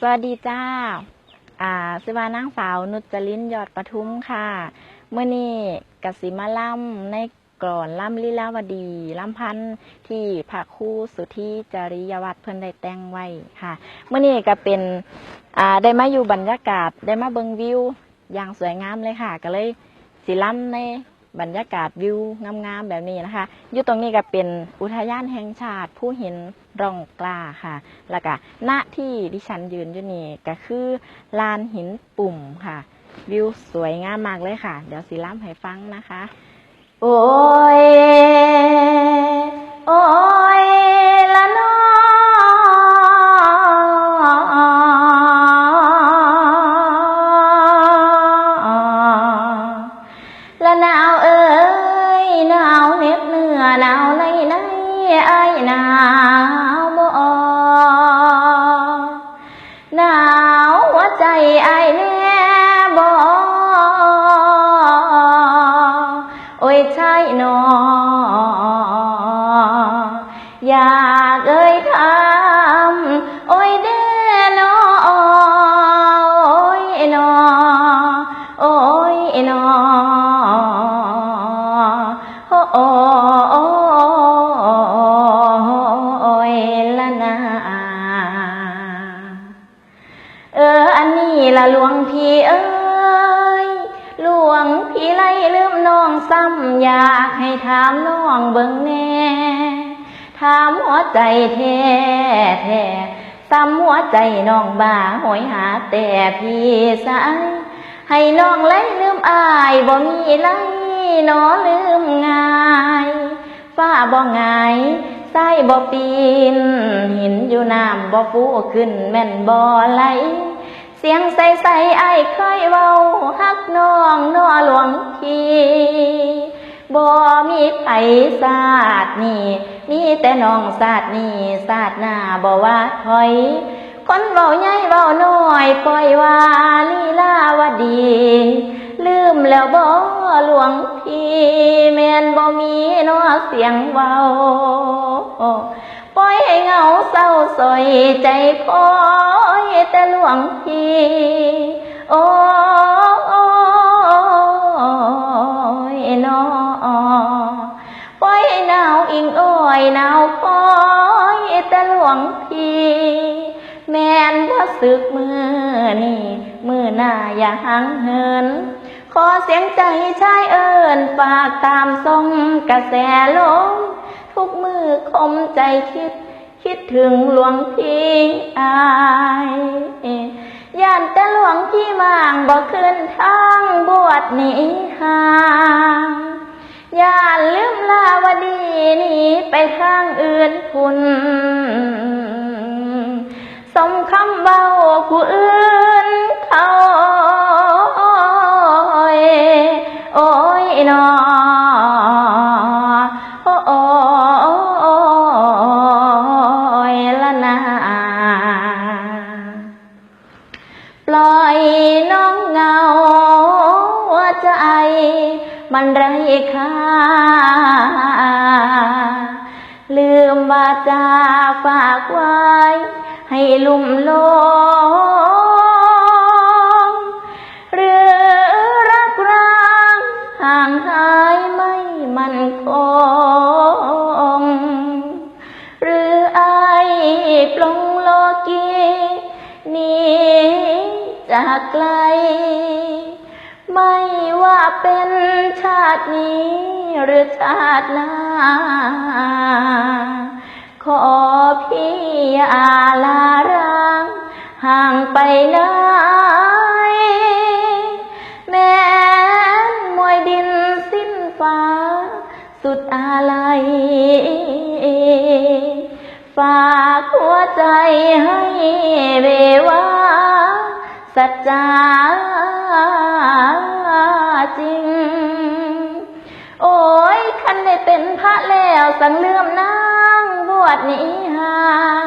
สวัสดีจ้า อ่าสิวานางสาวนุจลินยอดปทุมค่ะ เมื่อนี้กสิมาล่ำในกรอนล่ำลีลาวดีล่ำพันที่พระคู่สุธีจริยวัตรเพิ่นได้แต่งไว้ค่ะ เมื่อนี้ก็เป็น อ่า ได้มาอยู่บรรยากาศ ได้มาเบิงวิว อย่างสวยงามเลยค่ะ ก็เลยสิล่ำในบรรยากาศวิวงามๆแบบนี้นะคะ อยู่ตรงนี้ก็เป็นอุทยานแห่งชาติผู้เห็น ร่องกล้าค่ะ แล้วก็หน้าที่ดิฉันยืนอยู่นี่ก็คือลานหินปุ่มค่ะ วิวสวยงามมากเลยค่ะ เดี๋ยวสีล้ำให้ฟังนะคะ โอ้ย หนาวหัวใจไอ้แน่บ่โอ้ยใช่หนอ อยากเอ่ยคำโอ้ยเด้อนอโอ้ยหนอโอ้ยหนอโอ้ งพี่เอ้ยหลวงพี่ไล่ลืมน้องซ้ำอยากให้ถามน้องเบิ่งแน่ถามหัวใจแท้แท้ซ้ำหัวใจน้องบ้าหอยหาแต่พี่สายให้น้องไล่ลืมอายบ่มีไล่นอลืมง่ายฟ้าบ่ง่ายใส่บ่ปีนหินอยู่น้ำบ่ฟูขึ้นแม่นบ่ไหล เสียงใสใสไอ้ายเคยเว้าฮักน้องนอหลวงพี่บ่มีไผศาสตร์นี่ มีแต่น้องศาสตร์นี่ศาสตร์หน้าบ่ว่าถอย คนเว้าใหญ่เว้าน้อย ปล่อยว่าลีลาวดี ลืมแล้วบ่ พี่แม่นบ่มีนอเสียงเว้าปล่อยให้เหงาเศร้าสอยใจคอยแต่หลวงพี่โอ้ยนอปล่อยให้หนาวอิงอ้อยหนาวคอยแต่หลวงพี่แม่นว่าสึกมือนี่มือหน้าอย่าหังเหิน ขอเสียงใจชายเอิญฝากตามทรงกระแสลมทุกมือคมใจคิด คิดถึงหลวงพี่อายย่านแต่หลวงพี่มางบอกขึ้นทางบวชหนีห่างย่านลืมลาวดีหนีไปทางอื่นคุณ นอโอ้ยละนาปล่อยน้องเงาหัวใจมันไรค่าลืมบาจาฝากไว้ ให้ลุ่มโล มันคงหรือไอายปลงโลกีนี้จากไกล ไม่ว่าเป็นชาตินี้หรือชาติหน้า ขอพี่อาลาร้างห่างไปนแอาลัยฝากหัวใจให้เบวาสัจจาจริง โอ้ยคันได้เป็นพระแล้วสังเลื่อมนางบวชหนี้ห่าง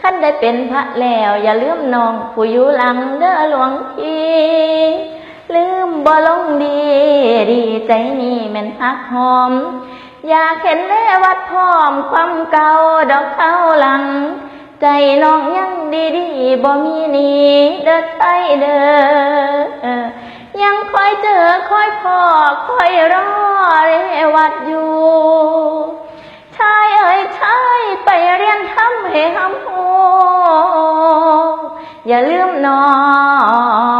คันได้เป็นพระแล้วอย่าลืมน้องผู้อยู่หลังเด้อหลวงพี่ลืมบ่ลงดีดีใจนี่ม่นฮักหอม อยากเห็นแม่วัดพร้อมความเก่าดอกเท้าหลัง ใจน้องยังดีๆบ่มีหนีเด้อไทยเด้อยังคอยเจอคอยพอคอยรอเรวัดอยู่ชายเอ่ยชายไปเรียนทำให้หำหูอย่าลืมน้อง